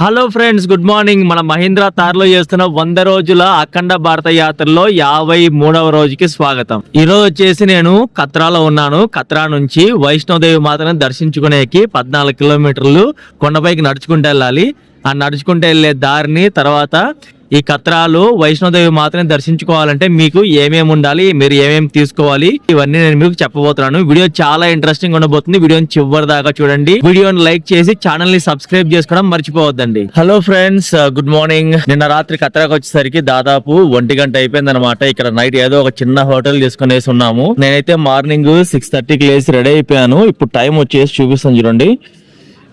Hello friends good morning. మన మహీంద్రా తార్లో చేస్తున్న వంద రోజుల అఖండ భారత యాత్రలో యాభై మూడవ రోజుకి స్వాగతం. ఈ రోజు వచ్చేసి నేను కత్రాలో ఉన్నాను. కత్రా నుంచి వైష్ణోదేవి మాతను దర్శించుకునేకి పద్నాలుగు కిలోమీటర్లు కొండపైకి నడుచుకుంటూ వెళ్ళాలి. ఆ నడుచుకుంటూ వెళ్ళే దారిని తర్వాత ఈ కత్రాలు వైష్ణోదేవి మాత్రమే దర్శించుకోవాలంటే మీకు ఏమేమి ఉండాలి మీరు ఏమేమి తీసుకోవాలి ఇవన్నీ నేను మీకు చెప్పబోతున్నాను. వీడియో చాలా ఇంట్రెస్టింగ్ ఉండబోతుంది. వీడియోని చివరి దాకా చూడండి. వీడియోని లైక్ చేసి ఛానల్ని సబ్స్క్రైబ్ చేసుకోవడం మర్చిపోవద్దండి. Hello friends uh, good morning నిన్న రాత్రి కత్రాకు వచ్చేసరికి దాదాపు ఒంటి గంట అయిపోయింది అనమాట ఇక్కడ నైట్ ఏదో ఒక చిన్న హోటల్ తీసుకునేసి ఉన్నాము. నేనైతే మార్నింగ్ సిక్స్ థర్టీకి లేచి రెడీ అయిపోయాను. ఇప్పుడు టైం వచ్చేసి చూపిస్తాను చూడండి.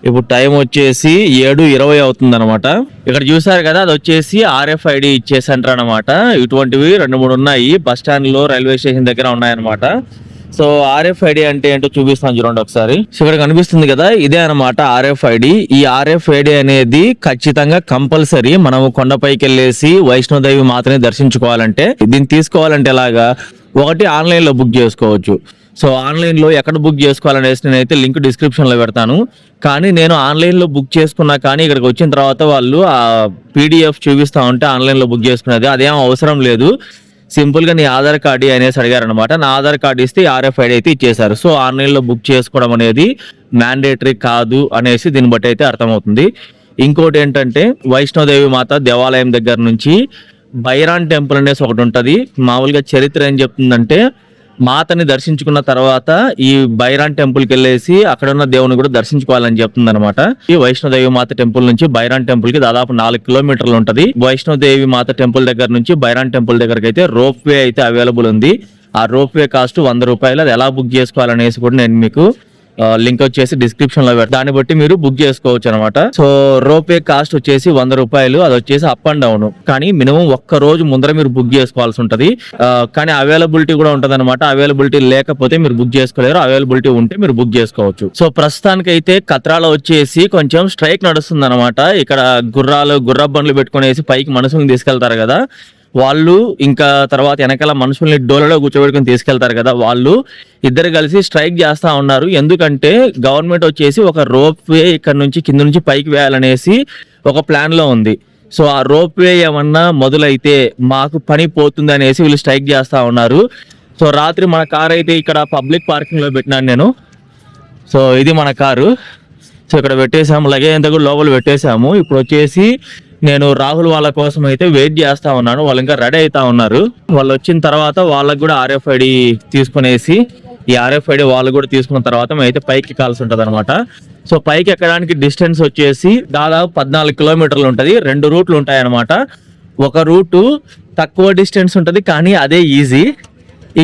ఇప్పుడు టైం వచ్చేసి ఏడు ఇరవై అవుతుంది అనమాట ఇక్కడ చూసారు కదా అది వచ్చేసి ఆర్ఎఫ్ఐడి ఇచ్చే సెంటర్ అనమాట ఇటువంటివి రెండు మూడు ఉన్నాయి. బస్ స్టాండ్లో రైల్వే స్టేషన్ దగ్గర ఉన్నాయన్నమాట. సో ఆర్ఎఫ్ఐడి అంటే ఏంటో చూపిస్తాను చూడండి ఒకసారి. సో ఇక్కడ కనిపిస్తుంది కదా ఇదే అనమాట ఆర్ఎఫ్ఐడి. ఈ ఆర్ఎఫ్ఐడి అనేది ఖచ్చితంగా కంపల్సరీ మనం కొండపైకి వెళ్ళేసి వైష్ణోదేవి మాత్రమే దర్శించుకోవాలంటే దీన్ని తీసుకోవాలంటే ఎలాగా ఒకటి ఆన్లైన్లో బుక్ చేసుకోవచ్చు. సో ఆన్లైన్లో ఎక్కడ బుక్ చేసుకోవాలనేసి నేనైతే లింక్ డిస్క్రిప్షన్లో పెడతాను. కానీ నేను ఆన్లైన్లో బుక్ చేసుకున్నా కానీ ఇక్కడికి వచ్చిన తర్వాత వాళ్ళు ఆ పీడిఎఫ్ చూపిస్తా ఉంటే ఆన్లైన్లో బుక్ చేసుకునేది. అదేం అవసరం లేదు. సింపుల్గా నీ ఆధార్ కార్డు అనేసి అడిగారు అనమాట నా ఆధార్ కార్డు ఇస్తే ఆర్ఎఫ్ఐడి అయితే ఇచ్చేశారు. సో ఆన్లైన్లో బుక్ చేసుకోవడం అనేది మ్యాండేటరీ కాదు అనేసి దీన్ని బట్టి అయితే అర్థమవుతుంది. ఇంకోటి ఏంటంటే వైష్ణోదేవి మాత దేవాలయం దగ్గర నుంచి బైరాన్ టెంపుల్ అనేసి ఒకటి ఉంటుంది. మామూలుగా చరిత్ర ఏం చెప్తుందంటే మాతని దర్శించుకున్న తర్వాత ఈ బైరాన్ టెంపుల్కి వెళ్ళేసి అక్కడ ఉన్న దేవుని కూడా దర్శించుకోవాలని చెప్తుంది అనమాట ఈ వైష్ణోదేవి మాత టెంపుల్ నుంచి బైరాన్ టెంపుల్కి దాదాపు నాలుగు కిలోమీటర్లు ఉంటది. వైష్ణోదేవి మాత టెంపుల్ దగ్గర నుంచి బైరాన్ టెంపుల్ దగ్గరకి అయితే రోప్ వే అయితే అవైలబుల్ ఉంది. ఆ రోప్ వే కాస్ట్ వంద రూపాయలు. అది ఎలా బుక్ చేసుకోవాలనేసి కూడా నేను మీకు లింక్ వచ్చేసి డిస్క్రిప్షన్లో పెడతాను దాన్ని బట్టి మీరు బుక్ చేసుకోవచ్చు అనమాట సో రోపే కాస్ట్ వచ్చేసి వంద రూపాయలు. అది వచ్చేసి అప్ అండ్ డౌన్ కానీ మినిమం ఒక్క రోజు ముందర మీరు బుక్ చేసుకోవాల్సి ఉంటుంది. కానీ అవైలబిలిటీ కూడా ఉంటది అనమాట అవైలబిలిటీ లేకపోతే మీరు బుక్ చేసుకోలేరు. అవైలబిలిటీ ఉంటే మీరు బుక్ చేసుకోవచ్చు. సో ప్రస్తుతానికి అయితే కత్రాలో వచ్చేసి కొంచెం స్ట్రైక్ నడుస్తుంది అనమాట ఇక్కడ గుర్రాలు గుర్ర బండ్లు పెట్టుకునేసి పైకి మనుషులను తీసుకెళ్తారు కదా. వాళ్ళు ఇంకా తర్వాత వెనకాల మనుషుల్ని డోలలో కూర్చోబెట్టుకుని తీసుకెళ్తారు కదా వాళ్ళు ఇద్దరు కలిసి స్ట్రైక్ చేస్తా ఉన్నారు. ఎందుకంటే గవర్నమెంట్ వచ్చేసి ఒక రోప్ వే ఇక్కడ నుంచి కింద నుంచి పైకి వేయాలనేసి ఒక ప్లాన్లో ఉంది. సో ఆ రోప్ వే ఏమన్నా మొదలైతే మాకు పని పోతుంది అనేసి వీళ్ళు స్ట్రైక్ చేస్తూ ఉన్నారు. సో రాత్రి మన కార్ అయితే ఇక్కడ పబ్లిక్ పార్కింగ్లో పెట్టినాను నేను. సో ఇది మన కారు. సో ఇక్కడ పెట్టేసాము లగేజ్ అంతా కూడా లోపల పెట్టేసాము ఇప్పుడు వచ్చేసి నేను రాహుల్ వాళ్ళ కోసం అయితే వెయిట్ చేస్తా ఉన్నాను. వాళ్ళు ఇంకా రెడీ అవుతా ఉన్నారు. వాళ్ళు వచ్చిన తర్వాత వాళ్ళకు కూడా ఆర్ఎఫ్ఐడి తీసుకునేసి ఈ ఆర్ఎఫ్ఐడి వాళ్ళు కూడా తీసుకున్న తర్వాత మేమైతే పైకి ఎక్కాల్సి ఉంటుంది అనమాట సో పైకి ఎక్కడానికి డిస్టెన్స్ వచ్చేసి దాదాపు పద్నాలుగు కిలోమీటర్లు ఉంటుంది. రెండు రూట్లు ఉంటాయి అనమాట ఒక రూటు తక్కువ డిస్టెన్స్ ఉంటుంది కానీ అదే ఈజీ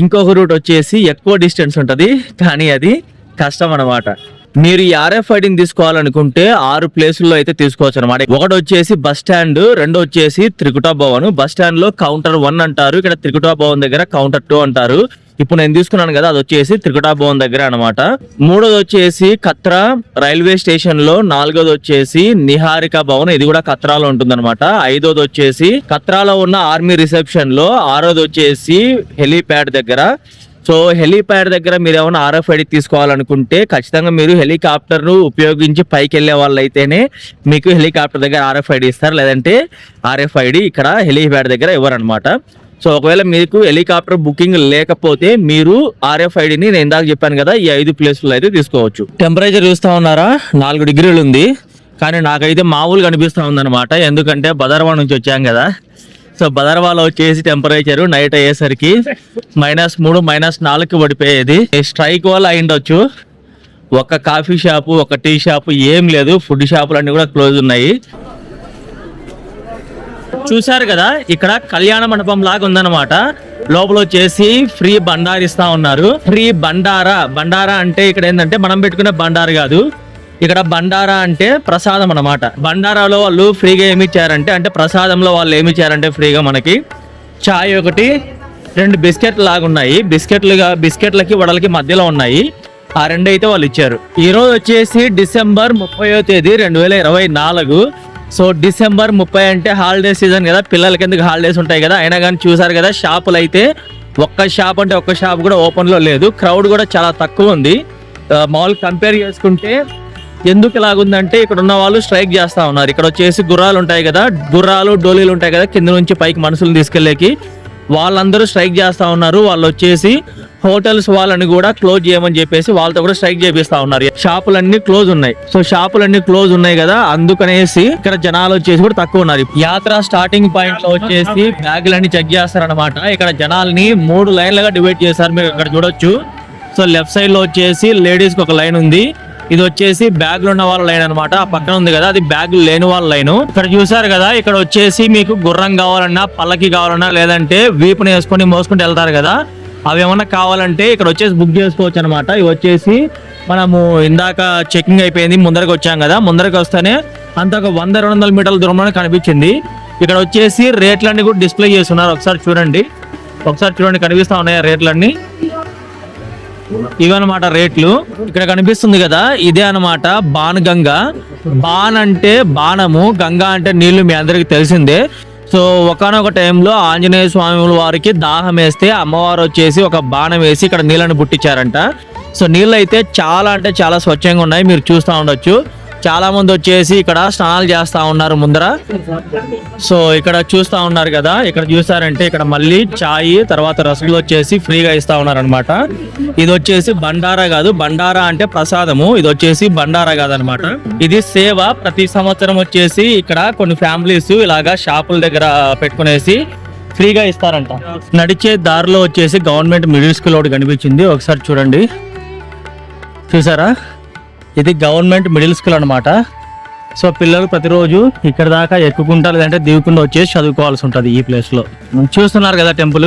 ఇంకొక రూట్ వచ్చేసి ఎక్కువ డిస్టెన్స్ ఉంటుంది కానీ అది కష్టం అనమాట మీరు ఈ ఆర్ఎఫ్ఐడిని తీసుకోవాలనుకుంటే ఆరు ప్లేసుల్లో అయితే తీసుకోవచ్చు అనమాట ఒకటి వచ్చేసి బస్ స్టాండ్ రెండు వచ్చేసి త్రికుటా భవన్. బస్ స్టాండ్లో కౌంటర్ వన్ అంటారు ఇక్కడ త్రికుటా భవన్ దగ్గర కౌంటర్ టూ అంటారు. ఇప్పుడు నేను తీసుకున్నాను కదా అది వచ్చేసి త్రికుటా భవన్ దగ్గర అనమాట మూడోది వచ్చేసి కత్రా రైల్వే స్టేషన్లో నాలుగోది వచ్చేసి నిహారిక భవన్. ఇది కూడా కత్రాలో ఉంటుంది అనమాట ఐదోది వచ్చేసి కత్రాలో ఉన్న ఆర్మీ రిసెప్షన్లో ఆరోది వచ్చేసి హెలీప్యాడ్ దగ్గర సో హెలీప్యాడ్ దగ్గర మీరు ఏమైనా ఆర్ఎఫ్ఐడి తీసుకోవాలనుకుంటే ఖచ్చితంగా మీరు హెలికాప్టర్ను ఉపయోగించి పైకి వెళ్ళే వాళ్ళు అయితేనే మీకు హెలికాప్టర్ దగ్గర ఆర్ఎఫ్ఐడి ఇస్తారు. లేదంటే ఆర్ఎఫ్ఐడి ఇక్కడ హెలీప్యాడ్ దగ్గర ఇవ్వరనమాట సో ఒకవేళ మీకు హెలికాప్టర్ బుకింగ్ లేకపోతే మీరు ఆర్ఎఫ్ఐడిని నేను ఇందాక చెప్పాను కదా ఈ ఐదు ప్లేస్లో అయితే తీసుకోవచ్చు. టెంపరేచర్ చూస్తూ ఉన్నారా? నాలుగు డిగ్రీలు ఉంది. కానీ నాకైతే మామూలుగా అనిపిస్తూ ఉందన్నమాట. ఎందుకంటే బదర్వా నుంచి వచ్చాం కదా. సో బదర్వాలో వచ్చేసి టెంపరేచర్ నైట్ అయ్యేసరికి మైనస్ మూడు మైనస్ నాలుగు పడిపోయేది. స్ట్రైక్ వల్ల అయిండొచ్చు ఒక కాఫీ షాపు ఒక టీ షాపు ఏం లేదు. ఫుడ్ షాపులు అన్ని కూడా క్లోజ్ ఉన్నాయి. చూశారు కదా ఇక్కడ కళ్యాణ మండపం లాగా ఉందన్నమాట. లోపల వచ్చేసి ఫ్రీ బండార్ ఇస్తా ఉన్నారు. ఫ్రీ బండారా? బండారా అంటే ఇక్కడ ఏంటంటే మనం పెట్టుకునే బండారు కాదు. ఇక్కడ బండారా అంటే ప్రసాదం అన్నమాట. బండారాలో వాళ్ళు ఫ్రీగా ఏమి ఇచ్చారంటే అంటే ప్రసాదంలో వాళ్ళు ఏమి ఇచ్చారంటే ఫ్రీగా మనకి చాయ్ ఒకటి రెండు బిస్కెట్లు లాగా ఉన్నాయి. బిస్కెట్లుగా బిస్కెట్లకి వడలకి మధ్యలో ఉన్నాయి. ఆ రెండు అయితే వాళ్ళు ఇచ్చారు. ఈరోజు వచ్చేసి డిసెంబర్ ముప్పయో తేదీ రెండు వేల ఇరవై నాలుగు. సో డిసెంబర్ ముప్పై అంటే హాలిడే సీజన్ కదా పిల్లలకి ఎందుకు హాలిడేస్ ఉంటాయి కదా? అయినా కానీ చూసారు కదా షాపులు అయితే ఒక్క షాప్ అంటే ఒక్క షాప్ కూడా ఓపెన్లో లేదు. క్రౌడ్ కూడా చాలా తక్కువ ఉంది. మామూలు కంపేర్ చేసుకుంటే ఎందుకు ఇలాగుందంటే ఇక్కడ ఉన్న వాళ్ళు స్ట్రైక్ చేస్తా ఉన్నారు. ఇక్కడ వచ్చేసి గుర్రాలు ఉంటాయి కదా గుర్రాలు డోలీలు ఉంటాయి కదా కింద నుంచి పైకి మనుషులు తీసుకెళ్ళేకి. వాళ్ళందరూ స్ట్రైక్ చేస్తా ఉన్నారు. వాళ్ళు వచ్చేసి హోటల్స్ వాళ్ళని కూడా క్లోజ్ చేయమని చెప్పేసి వాళ్ళతో కూడా స్ట్రైక్ చేపిస్తా ఉన్నారు. షాపులన్నీ క్లోజ్ ఉన్నాయి. సో షాపులన్నీ క్లోజ్ ఉన్నాయి కదా అందుకనేసి ఇక్కడ జనాలు వచ్చేసి కూడా తక్కువ ఉన్నారు. యాత్ర స్టార్టింగ్ పాయింట్లో వచ్చేసి బ్యాగులన్నీ చెక్ చేస్తారనమాట ఇక్కడ జనాల్ని మూడు లైన్లుగా డివైడ్ చేశారు మీరు ఇక్కడ చూడొచ్చు. సో లెఫ్ట్ సైడ్లో వచ్చేసి లేడీస్కి ఒక లైన్ ఉంది. ఇది వచ్చేసి బ్యాగ్ ఉన్న వాళ్ళ లైన్ అన్నమాట. ఆ పక్కన ఉంది కదా అది బ్యాగ్ లేని వాళ్ళ లైన్. ఇక్కడ చూసారు కదా ఇక్కడ వచ్చేసి మీకు గుర్రం కావాలన్నా పల్లకి కావాలన్నా లేదంటే వీపుని వేసుకొని మోసుకుంటూ వెళ్తారు కదా. అవి ఏమన్నా కావాలంటే ఇక్కడ వచ్చేసి బుక్ చేసుకోవచ్చు అనమాట ఇవి వచ్చేసి మనము ఇందాక చెకింగ్ అయిపోయింది ముందరకు వచ్చాం కదా. ముందరకు వస్తేనే అంత ఒక వంద రెండు వందల మీటర్ల దూరంలోనే కనిపించింది. ఇక్కడ వచ్చేసి రేట్లన్నీ కూడా డిస్ప్లే చేస్తున్నారు. ఒకసారి చూడండి. ఒకసారి చూడండి కనిపిస్తా ఉన్నాయి రేట్లన్నీ? ఇవన్నమాట రేట్లు. ఇక్కడ కనిపిస్తుంది కదా ఇదే అన్నమాట బాణగంగ. గంగ బాన్ అంటే బాణము గంగా అంటే నీళ్ళు మీ అందరికి తెలిసిందే. సో ఒకనొక టైంలో ఆంజనేయ స్వామి వారికి దాహం వేస్తే అమ్మవారు వచ్చేసి ఒక బాణం వేసి ఇక్కడ నీళ్ళని పుట్టించారంట సో నీళ్ళు అయితే చాలా అంటే చాలా స్వచ్ఛంగా ఉన్నాయి మీరు చూస్తూ ఉండొచ్చు. చాలా మంది వచ్చేసి ఇక్కడ స్నానాలు చేస్తా ఉన్నారు ముందర. సో ఇక్కడ చూస్తా ఉన్నారు కదా ఇక్కడ చూసారంటే ఇక్కడ మళ్ళీ చాయ్ తర్వాత రసగులు వచ్చేసి ఫ్రీగా ఇస్తా ఉన్నారు అనమాట ఇది వచ్చేసి బండారా కాదు బండారా అంటే ప్రసాదము. ఇది వచ్చేసి బండారా కాదనమాట ఇది సేవ ప్రతి సంవత్సరం వచ్చేసి ఇక్కడ కొన్ని ఫ్యామిలీస్ ఇలాగా షాపుల దగ్గర పెట్టుకునేసి ఫ్రీగా ఇస్తారంట. నడిచే దారిలో వచ్చేసి గవర్నమెంట్ మిడిల్ స్కూల్ ఒకటి కనిపించింది. ఒకసారి చూడండి. చూసారా? ఇది గవర్నమెంట్ మిడిల్ స్కూల్ అనమాట సో పిల్లలు ప్రతిరోజు ఇక్కడ దాకా ఎక్కుకుంటా లేదంటే దిగుకుండా వచ్చేసి చదువుకోవాల్సి ఉంటుంది ఈ ప్లేస్లో చూస్తున్నారు కదా టెంపుల్.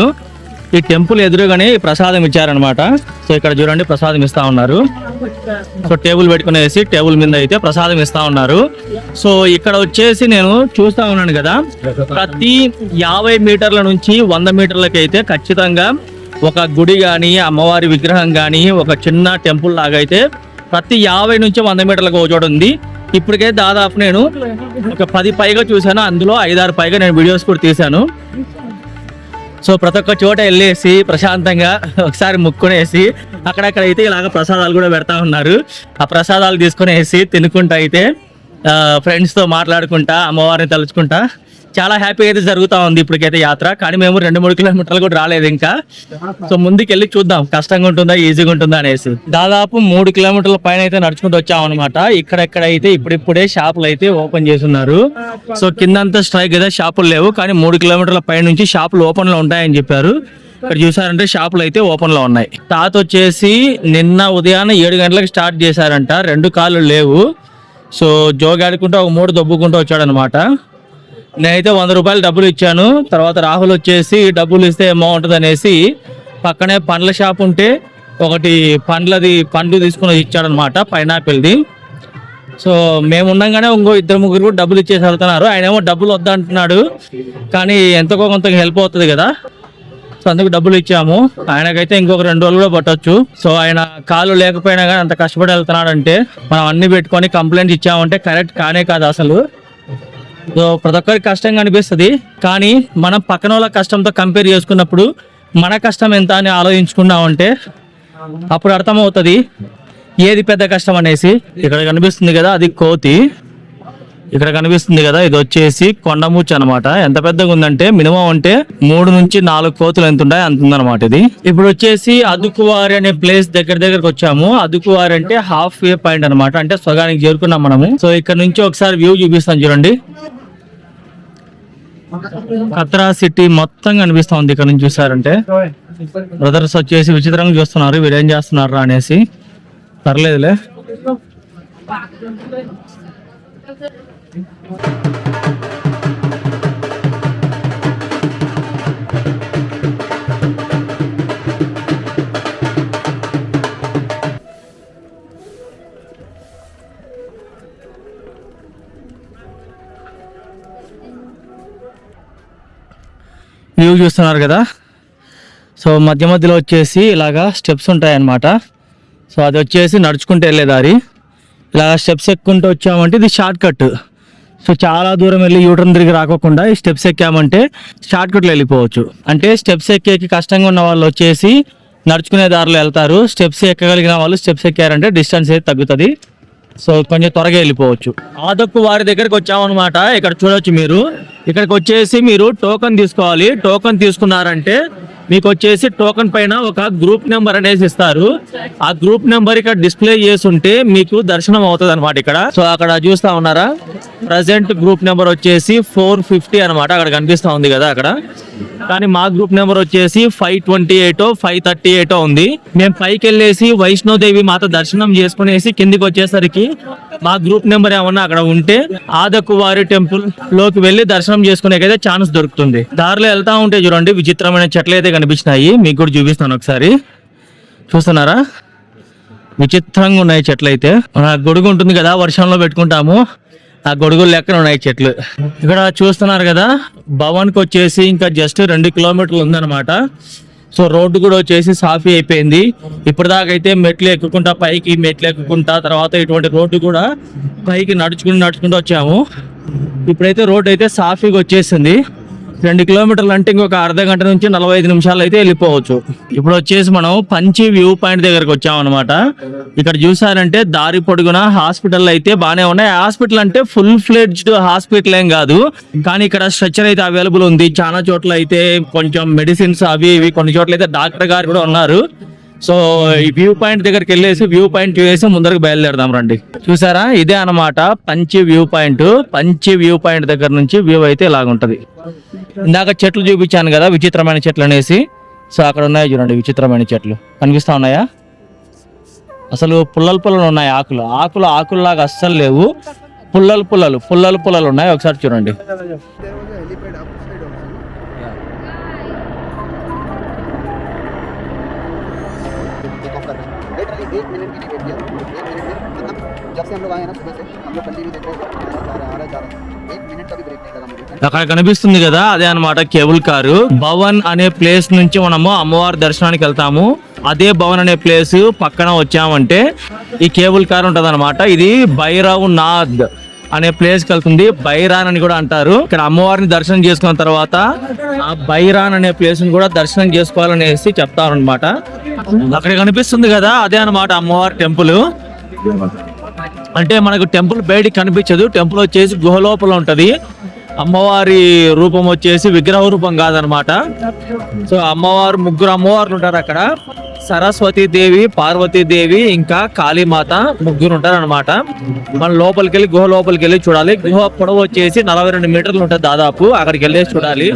ఈ టెంపుల్ ఎదురుగానే ప్రసాదం ఇచ్చారనమాట సో ఇక్కడ చూడండి ప్రసాదం ఇస్తా ఉన్నారు. సో టేబుల్ పెట్టుకునేసి టేబుల్ మీద అయితే ప్రసాదం ఇస్తా ఉన్నారు. సో ఇక్కడ వచ్చేసి నేను చూస్తా ఉన్నాను కదా ప్రతి యాభై మీటర్ల నుంచి వంద మీటర్లకి అయితే ఖచ్చితంగా ఒక గుడి కానీ అమ్మవారి విగ్రహం కానీ ఒక చిన్న టెంపుల్ లాగా అయితే ప్రతి యాభై నుంచి వంద మీటర్లకు ఒక చోట ఉంది. ఇప్పటికే దాదాపు నేను ఒక పది పైగా చూశాను. అందులో ఐదారు పైగా నేను వీడియోస్ కూడా తీశాను. సో ప్రతి ఒక్క చోట వెళ్ళేసి ప్రశాంతంగా ఒకసారి ముక్కునేసి అక్కడక్కడ అయితే ఇలాగ ప్రసాదాలు కూడా పెడతా ఉన్నారు. ఆ ప్రసాదాలు తీసుకునేసి తినుకుంటా అయితే ఫ్రెండ్స్తో మాట్లాడుకుంటా అమ్మవారిని తలుచుకుంటా చాలా హ్యాపీగా అయితే జరుగుతా ఉంది ఇప్పటికైతే యాత్ర. కానీ మేము రెండు మూడు కిలోమీటర్లు కూడా రాలేదు ఇంకా. సో ముందుకెళ్ళి చూద్దాం కష్టంగా ఉంటుందా ఈజీగా ఉంటుందా అనేసి. దాదాపు మూడు కిలోమీటర్ల పైన అయితే నడుచుకుంటూ వచ్చాం అనమాట ఇక్కడెక్కడ అయితే ఇప్పుడిప్పుడే షాపులు అయితే ఓపెన్ చేస్తున్నారు. సో కిందంతా స్ట్రైక్ కదా షాపులు లేవు కానీ మూడు కిలోమీటర్ల పై నుంచి షాపులు ఓపెన్లో ఉంటాయని చెప్పారు. ఇక్కడ చూసారంటే షాపులు అయితే ఓపెన్లో ఉన్నాయి. తాత వచ్చేసి నిన్న ఉదయాన్నే ఏడు గంటలకు స్టార్ట్ చేశారంట. రెండు కాళ్ళు లేవు. సో జోగాడుకుంటూ ఒక మూడు దొబ్బుకుంటూ వచ్చాడనమాట నేనైతే వంద రూపాయలు డబ్బులు ఇచ్చాను. తర్వాత రాహుల్ వచ్చేసి డబ్బులు ఇస్తే బాగుంటుంది అనేసి పక్కనే పండ్ల షాప్ ఉంటే ఒకటి పండ్లది పండ్లు తీసుకుని ఇచ్చాడనమాట పైనాపిల్ది. సో మేము ఉండగానే ఇంకో ఇద్దరు ముగ్గురు కూడా డబ్బులు ఇచ్చేసి వెళ్తున్నారు. ఆయన ఏమో డబ్బులు వద్దంటున్నాడు. కానీ ఎంతకో కొంత హెల్ప్ అవుతుంది కదా. సో అందుకు డబ్బులు ఇచ్చాము. ఆయనకైతే ఇంకొక రెండు రోజులు కూడా పట్టొచ్చు. సో ఆయన కాలు లేకపోయినా కానీ అంత కష్టపడి వెళ్తున్నాడంటే మనం అన్ని పెట్టుకొని కంప్లైంట్ ఇచ్చామంటే కరెక్ట్ కానే కాదు అసలు. ప్రతి ఒక్కరికి కష్టంగా అనిపిస్తుంది. కానీ మనం పక్కన వాళ్ళ కష్టంతో కంపేర్ చేసుకున్నప్పుడు మన కష్టం ఎంత అని ఆలోచించుకున్నామంటే అప్పుడు అర్థమవుతుంది. ఏది పెద్ద కష్టం అనేసి ఇక్కడ కనిపిస్తుంది కదా అది కోతి. ఇక్కడ కనిపిస్తుంది కదా ఇది వచ్చేసి కొండమూచ్ అనమాట ఎంత పెద్దగా ఉందంటే మినిమం అంటే మూడు నుంచి నాలుగు కోతులు ఎంత ఉంటాయి అంత ఉందన్నమాట ఇది. ఇప్పుడు వచ్చేసి అదుకువారి అనే ప్లేస్ దగ్గర దగ్గరకు వచ్చాము. అదుకువారి అంటే హాఫ్ వే పాయింట్ అనమాట అంటే సగానికి చేరుకున్నాం మనము. సో ఇక్కడ నుంచి ఒకసారి వ్యూ చూపిస్తాం చూడండి. కత్రా సిటీ మొత్తం కనిపిస్తా ఉంది ఇక్కడ నుంచి చూసారంటే. బ్రదర్స్ వచ్చేసి విచిత్రంగా చూస్తున్నారు వీడు ఏం చేస్తున్నారు అనేసి. పర్లేదులే. వ్యూ చూస్తున్నారు కదా? సో మధ్య మధ్యలో వచ్చేసి ఇలాగా స్టెప్స్ ఉంటాయన్నమాట. సో అది వచ్చేసి నడుచుకుంటూ వెళ్ళే దారి. ఇలా స్టెప్స్ ఎక్కుంటూ వచ్చామంటే ఇది షార్ట్ కట్ సో చాలా దూరం వెళ్ళి యూటర్న్ తిరిగి రాకోకుండా ఈ స్టెప్స్ ఎక్కామంటే షార్ట్ కట్లో వెళ్ళిపోవచ్చు. అంటే స్టెప్స్ ఎక్కేకి కష్టంగా ఉన్న వాళ్ళు వచ్చేసి నడుచుకునే దారిలో వెళ్తారు. స్టెప్స్ ఎక్కగలిగిన వాళ్ళు స్టెప్స్ ఎక్కారంటే డిస్టెన్స్ అయితే తగ్గుతుంది. సో కొంచెం త్వరగా వెళ్ళిపోవచ్చు. ఆదక్కు వారి దగ్గరికి వచ్చామన్నమాట. ఇక్కడ చూడవచ్చు మీరు. ఇక్కడికి వచ్చేసి మీరు టోకన్ తీసుకోవాలి. టోకన్ తీసుకున్నారంటే మీకు వచ్చేసి టోకన్ పైన ఒక గ్రూప్ నెంబర్ అనేసి ఇస్తారు. ఆ గ్రూప్ నెంబర్ ఇక్కడ డిస్ప్లే చేసి ఉంటే మీకు దర్శనం అవుతుంది అనమాట ఇక్కడ. సో అక్కడ చూస్తా ఉన్నారా? ప్రజెంట్ గ్రూప్ నెంబర్ వచ్చేసి ఫోర్ ఫిఫ్టీ అనమాట అక్కడ కనిపిస్తా ఉంది కదా అక్కడ. కానీ మా గ్రూప్ నెంబర్ వచ్చేసి five twenty eight five thirty eight ఉంది. మేము పైకి వెళ్ళేసి వైష్ణోదేవి మాత దర్శనం చేసుకునేసి కిందికి వచ్చేసరికి మా గ్రూప్ నెంబర్ ఏమన్నా అక్కడ ఉంటే ఆదకువారి టెంపుల్లోకి వెళ్ళి దర్శనం చేసుకునేకైతే ఛాన్స్ దొరుకుతుంది. దారిలో వెళ్తా ఉంటే చూడండి విచిత్రమైన చెట్లు అయితే కనిపించినాయి. మీకు కూడా చూపిస్తాను ఒకసారి. చూస్తున్నారా? విచిత్రంగా ఉన్నాయి చెట్లు అయితే. గొడుగు ఉంటుంది కదా వర్షంలో పెట్టుకుంటాము. ఆ గొడుగులు లెక్కన ఉన్నాయి చెట్లు. ఇక్కడ చూస్తున్నారు కదా భవన్కి వచ్చేసి ఇంకా జస్ట్ రెండు కిలోమీటర్లు ఉందన్నమాట. సో రోడ్డు కూడా వచ్చేసి సాఫీ అయిపోయింది. ఇప్పటిదాకా అయితే మెట్లు ఎక్కుకుంటా పైకి మెట్లు ఎక్కుకుంటా తర్వాత ఇటువంటి రోడ్డు కూడా పైకి నడుచుకుంటూ నడుచుకుంటూ వచ్చాము. ఇప్పుడైతే రోడ్డు అయితే సాఫీగా వచ్చేసింది. రెండు కిలోమీటర్లు అంటే ఇంకొక అర్ధ గంట నుంచి నలభై ఐదు నిమిషాలు అయితే వెళ్ళిపోవచ్చు. ఇప్పుడు వచ్చేసి మనం పంచి వ్యూ పాయింట్ దగ్గరకు వచ్చామన్నమాట. ఇక్కడ చూసారంటే దారి పొడుగున హాస్పిటల్ అయితే బాగానే ఉన్నాయి. హాస్పిటల్ అంటే ఫుల్ ఫ్లెడ్జ్డ్ హాస్పిటల్ ఏం కాదు. కానీ ఇక్కడ స్ట్రక్చర్ అయితే అవైలబుల్ ఉంది. చాలా చోట్ల అయితే కొంచెం మెడిసిన్స్ అవి ఇవి కొన్ని చోట్ల అయితే డాక్టర్ గారు కూడా ఉన్నారు. సో ఈ వ్యూ పాయింట్ దగ్గరికి వెళ్ళేసి వ్యూ పాయింట్ చూసేసి ముందరకు బయలుదేరదాం రండి. చూసారా? ఇదే అన్నమాట Panchi view point Panchi view point దగ్గర నుంచి వ్యూ అయితే ఇలాగుంటది ఇందాక చెట్లు చూపించాను కదా విచిత్రమైన చెట్లు అనేసి. సో అక్కడ ఉన్నాయి చూడండి విచిత్రమైన చెట్లు. కనిపిస్తా ఉన్నాయా? అసలు పుల్లలు పుల్లలు ఉన్నాయి ఆకులు. ఆకులు ఆకుల్లాగా అస్సలు లేవు. పుల్లలు పుల్లలు పుల్లలు పుల్లలు ఉన్నాయి. ఒకసారి చూడండి. एक मिनट के लिए वेट किया एक मिनट में मतलब जब से हम लोग आए हैं ना सुबह से हम लोग कंटिन्यू देख रहे हैं आ रहा है आ रहा है जा रहा है एक मिनट का भी ब्रेक नहीं लगा मुझे అక్కడ కనిపిస్తుంది కదా అదే అన్నమాట కేబుల్ కారు భవన్ అనే ప్లేస్ నుంచి మనము అమ్మవారి దర్శనానికి వెళ్తాము అదే భవన్ అనే ప్లేస్ పక్కన వచ్చామంటే ఈ కేబుల్ కార్ ఉంటది ఇది భైరవ్ నాథ్ అనే ప్లేస్ కి వెళ్తుంది బైరాన్ అని కూడా అంటారు ఇక్కడ అమ్మవారిని దర్శనం చేసుకున్న తర్వాత ఆ బైరాన్ అనే ప్లేస్ ని కూడా దర్శనం చేసుకోవాలనేసి చెప్తారు అనమాట అక్కడ కనిపిస్తుంది కదా అదే అన్నమాట అమ్మవారి టెంపుల్. అంటే మనకు టెంపుల్ బయటికి కనిపించదు టెంపుల్ వచ్చేసి గుహ లోపల ఉంటది. అమ్మవారి రూపం వచ్చేసి విగ్రహ రూపం కాదనమాట సో అమ్మవారు ముగ్గురు అమ్మవార్లు ఉంటారు అక్కడ. సరస్వతి దేవి పార్వతీ దేవి ఇంకా కాళీమాత ముగ్గురు ఉంటారు అనమాట మన లోపలికి వెళ్ళి గుహ లోపలికి వెళ్ళి చూడాలి. గుహ పొడవు వచ్చేసి నలభై రెండు మీటర్లు ఉంటుంది దాదాపు. అక్కడికి వెళ్ళేసి చూడాలి.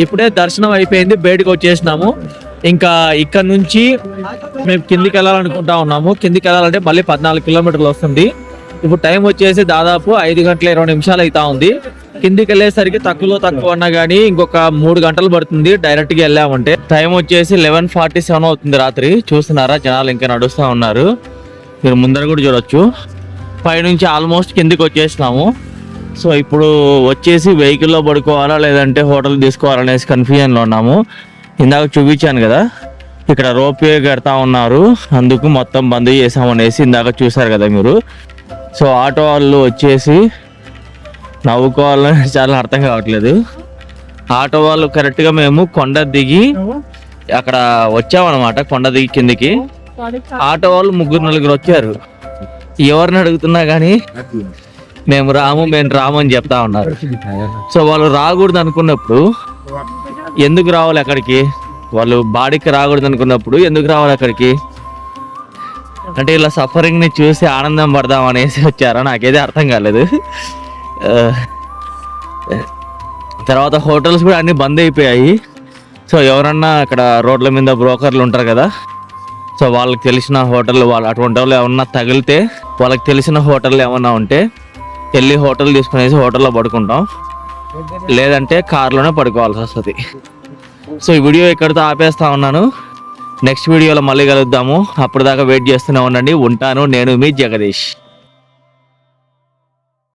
ఇప్పుడే దర్శనం అయిపోయింది బయటకు వచ్చేసినాము. ఇంకా ఇక్కడ నుంచి మేము కిందికి వెళ్ళాలనుకుంటా ఉన్నాము. కిందికి వెళ్ళాలంటే మళ్ళీ పద్నాలుగు కిలోమీటర్లు వస్తుంది. ఇప్పుడు టైం వచ్చేసి దాదాపు ఐదు గంటల ఇరవై నిమిషాలు అవుతా ఉంది. కిందికి వెళ్ళేసరికి తక్కువలో తక్కువ అన్నా కానీ ఇంకొక మూడు గంటలు పడుతుంది డైరెక్ట్గా వెళ్ళామంటే. టైం వచ్చేసి లెవెన్ ఫార్టీ సెవెన్ అవుతుంది రాత్రి. చూస్తున్నారా? జనాలు ఇంకా నడుస్తూ ఉన్నారు. మీరు ముందర కూడా చూడొచ్చు. పైనుంచి ఆల్మోస్ట్ కిందికి వచ్చేసినాము. సో ఇప్పుడు వచ్చేసి వెహికల్లో పడుకోవాలా లేదంటే హోటల్ తీసుకోవాలనేసి కన్ఫ్యూజన్లో ఉన్నాము. ఇందాక చూపించాను కదా ఇక్కడ రోప్వే కడతా ఉన్నారు అందుకు మొత్తం బంద్ చేసామనేసి ఇందాక చూసారు కదా మీరు. సో ఆటో వాళ్ళు వచ్చేసి నవ్వుకోవాలని చాలా అర్థం కావట్లేదు. ఆటో వాళ్ళు కరెక్ట్గా మేము కొండ దిగి అక్కడ వచ్చామన్నమాట కొండ దిగి కిందికి. ఆటో వాళ్ళు ముగ్గురు నలుగురు వచ్చారు. ఎవరిని అడుగుతున్నా కానీ మేము రాము మేము రాము అని చెప్తా ఉన్నారు. సో వాళ్ళు రాకూడదు అనుకున్నప్పుడు ఎందుకు రావాలి అక్కడికి? వాళ్ళు బాడీకి రాకూడదు అనుకున్నప్పుడు ఎందుకు రావాలి అక్కడికి? అంటే ఇలా సఫరింగ్ని చూసి ఆనందం పడదాం అనేసి వచ్చారా? నాకేదే అర్థం కాలేదు. తర్వాత హోటల్స్ కూడా అన్నీ బంద్ అయిపోయాయి. సో ఎవరన్నా అక్కడ రోడ్ల మీద బ్రోకర్లు ఉంటారు కదా సో వాళ్ళకి తెలిసిన హోటల్ వాళ్ళు అటువంటి వాళ్ళు ఏమన్నా తగిలితే వాళ్ళకి తెలిసిన హోటల్ ఏమన్నా ఉంటే వెళ్ళి హోటల్ తీసుకునేసి హోటల్లో పడుకుంటాం. లేదంటే కార్లోనే పడుకోవాల్సి వస్తుంది. సో ఈ వీడియో ఇక్కడితో ఆపేస్తా ఉన్నాను. నెక్స్ట్ వీడియోలో మళ్ళీ కలుద్దాము. అప్పటిదాకా వెయిట్ చేస్తూనే ఉండండి. ఉంటాను నేను మీ జగదీష్.